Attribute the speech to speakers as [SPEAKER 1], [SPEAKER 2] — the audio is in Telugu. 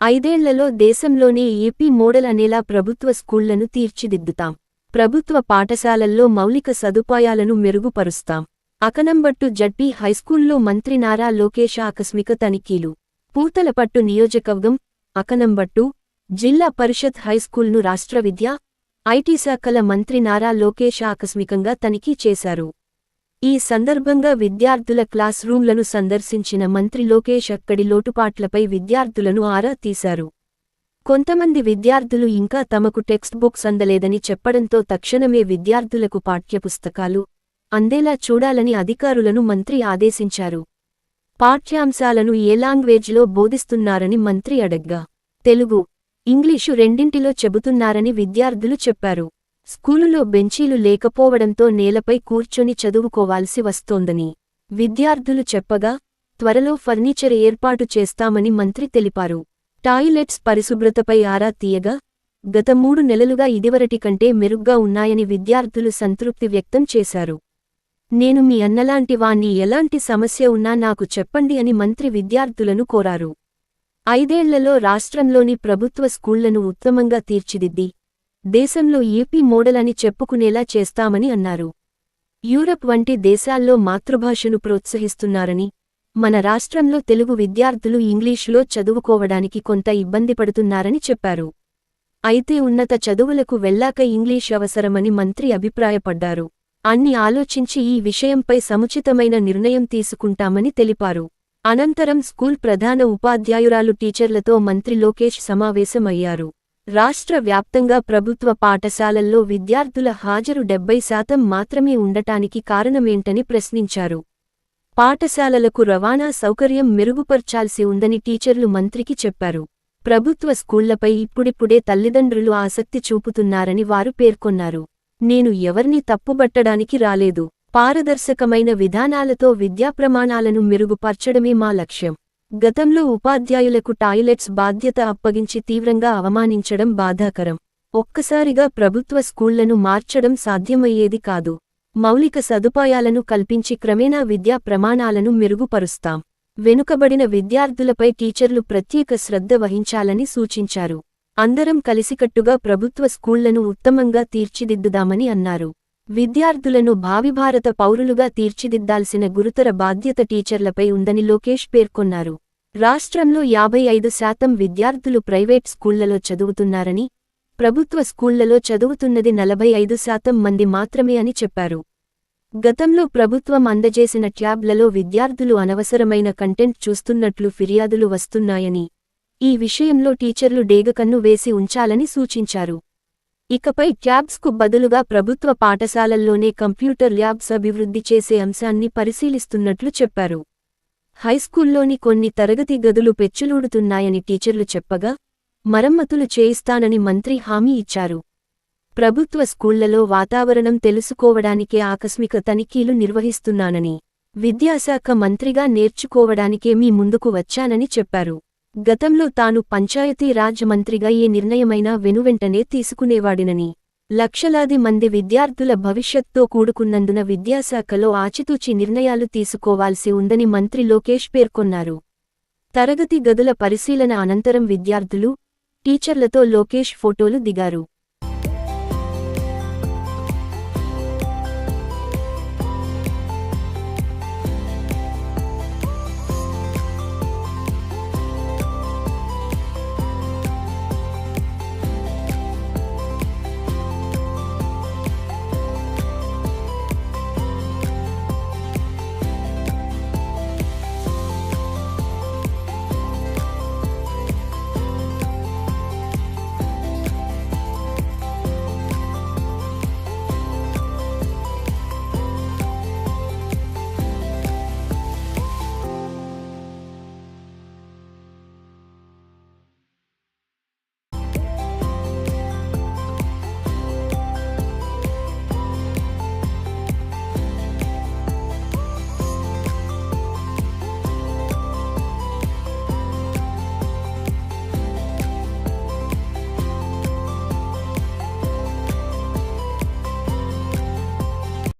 [SPEAKER 1] ఐదేళ్ళలో దేశంలోనే ఏపీ మోడల్ అనేలా ప్రభుత్వ స్కూళ్ళను తీర్చిదిద్దుతాం. ప్రభుత్వ పాఠశాలల్లో మౌలిక సదుపాయాలను మెరుగుపరుస్తాం. అకనంబట్టు జడ్పీ హైస్కూల్లో మంత్రి నారా లోకేష్ ఆకస్మిక తనిఖీలు. పూతలపట్టు నియోజకవర్గం అకనంబట్టు జిల్లా పరిషత్ హైస్కూల్ను రాష్ట్ర విద్య ఐటీ శాఖల మంత్రి నారా లోకేష్ ఆకస్మికంగా తనిఖీ చేశారు. ఈ సందర్భంగా విద్యార్థుల క్లాస్ రూంలను సందర్శించిన మంత్రి లోకేష్ అక్కడి లోటుపాట్లపై విద్యార్థులను ఆరా తీశారు. కొంతమంది విద్యార్థులు ఇంకా తమకు టెక్స్ట్ బుక్స్ అందలేదని చెప్పడంతో తక్షణమే విద్యార్థులకు పాఠ్యపుస్తకాలు అందేలా చూడాలని అధికారులను మంత్రి ఆదేశించారు. పాఠ్యాంశాలను ఏ లాంగ్వేజ్లో బోధిస్తున్నారని మంత్రి అడగ్గా తెలుగు ఇంగ్లీషు రెండింటిలో చెబుతున్నారని విద్యార్థులు చెప్పారు. స్కూలులో బెంచీలు లేకపోవడంతో నేలపై కూర్చొని చదువుకోవాల్సి వస్తోందని విద్యార్థులు చెప్పగా త్వరలో ఫర్నిచర్ ఏర్పాటు చేస్తామని మంత్రి తెలిపారు. టాయిలెట్స్ పరిశుభ్రతపై ఆరా తీయగా గత మూడు నెలలుగా ఇదివరటి కంటే మెరుగ్గా ఉన్నాయని విద్యార్థులు సంతృప్తి వ్యక్తం చేశారు. నేను మీ అన్నలాంటి వాణ్ణి ఎలాంటి సమస్య ఉన్నా నాకు చెప్పండి అని మంత్రి విద్యార్థులను కోరారు. ఐదేళ్ళలో రాష్ట్రంలోని ప్రభుత్వ స్కూళ్ళను ఉత్తమంగా తీర్చిదిద్ది దేశంలో ఏపీ మోడల్ అని చెప్పుకునేలా చేస్తామని అన్నారు. యూరప్ వంటి దేశాల్లో మాతృభాషను ప్రోత్సహిస్తున్నారని మన రాష్ట్రంలో తెలుగు విద్యార్థులు ఇంగ్లీషులో చదువుకోవడానికి కొంత ఇబ్బంది పడుతున్నారని చెప్పారు. అయితే ఉన్నత చదువులకు వెళ్ళాక ఇంగ్లీష్ అవసరమని మంత్రి అభిప్రాయపడ్డారు. అన్ని ఆలోచించి ఈ విషయంపై సముచితమైన నిర్ణయం తీసుకుంటామని తెలిపారు. అనంతరం స్కూల్ ప్రధాన ఉపాధ్యాయురాలు టీచర్లతో మంత్రి లోకేష్ సమావేశమయ్యారు. రాష్ట్ర వ్యాప్తంగా ప్రభుత్వ పాఠశాలల్లో విద్యార్థుల హాజరు డెబ్బై శాతం మాత్రమే ఉండటానికి కారణమేంటని ప్రశ్నించారు. పాఠశాలలకు రవాణా సౌకర్యం మెరుగుపర్చాల్సి ఉందని టీచర్లు మంత్రికి చెప్పారు. ప్రభుత్వ స్కూళ్ళపై ఇప్పుడిప్పుడే తల్లిదండ్రులు ఆసక్తి చూపుతున్నారని వారు పేర్కొన్నారు. నేను ఎవర్నీ తప్పుబట్టడానికి రాలేదు. పారదర్శకమైన విధానాలతో విద్యా ప్రమాణాలను మెరుగుపర్చడమే మా లక్ష్యం. గతంలో ఉపాధ్యాయులకు టాయిలెట్స్ బాధ్యత అప్పగించి తీవ్రంగా అవమానించడం బాధాకరం. ఒక్కసారిగా ప్రభుత్వ స్కూళ్ళను మార్చడం సాధ్యమయ్యేది కాదు. మౌలిక సదుపాయాలను కల్పించి క్రమేణా విద్యా ప్రమాణాలను మెరుగుపరుస్తాం. వెనుకబడిన విద్యార్థులపై టీచర్లు ప్రత్యేక శ్రద్ధ వహించాలని సూచించారు. అందరం కలిసికట్టుగా ప్రభుత్వ స్కూళ్ళను ఉత్తమంగా తీర్చిదిద్దుదామని అన్నారు. విద్యార్థులను భావిభారత పౌరులుగా తీర్చిదిద్దాల్సిన గురుతర బాధ్యత టీచర్లపై ఉందని లోకేష్ పేర్కొన్నారు. రాష్ట్రంలో యాభై ఐదు శాతం విద్యార్థులు ప్రైవేట్ స్కూళ్ళలో చదువుతున్నారని ప్రభుత్వ స్కూళ్ళలో చదువుతున్నది నలభై ఐదు శాతం మంది మాత్రమే అని చెప్పారు. గతంలో ప్రభుత్వం అందజేసిన ట్యాబ్లలో విద్యార్థులు అనవసరమైన కంటెంట్ చూస్తున్నట్లు ఫిర్యాదులు వస్తున్నాయని ఈ విషయంలో టీచర్లు డేగకన్ను వేసి ఉంచాలని సూచించారు. ఇకపై ట్యాబ్స్కు బదులుగా ప్రభుత్వ పాఠశాలల్లోనే కంప్యూటర్ ల్యాబ్స్ అభివృద్ధి చేసే అంశాన్ని పరిశీలిస్తున్నట్లు చెప్పారు. హైస్కూల్లోని కొన్ని తరగతి గదులు పెచ్చులూడుతున్నాయని టీచర్లు చెప్పగా మరమ్మతులు చేయిస్తానని మంత్రి హామీ ఇచ్చారు. ప్రభుత్వ స్కూళ్ళలో వాతావరణం తెలుసుకోవడానికే ఆకస్మిక తనిఖీలు నిర్వహిస్తున్నానని విద్యాశాఖ మంత్రిగా నేర్చుకోవడానికే మీ ముందుకు వచ్చానని చెప్పారు. గతంలో తాను పంచాయతీ రాజ్ మంత్రిగా ఏ నిర్ణయమైనా వెనువెంటనే తీసుకునేవాడినని. లక్షలాది మంది విద్యార్థుల భవిష్యత్తో కూడుకున్నందున విద్యాశాఖలో ఆచితూచి నిర్ణయాలు తీసుకోవాల్సి ఉందని మంత్రి లోకేష్ పేర్కొన్నారు. తరగతి గదుల పరిశీలన అనంతరం విద్యార్థులు టీచర్లతో లోకేష్ ఫోటోలు దిగారు.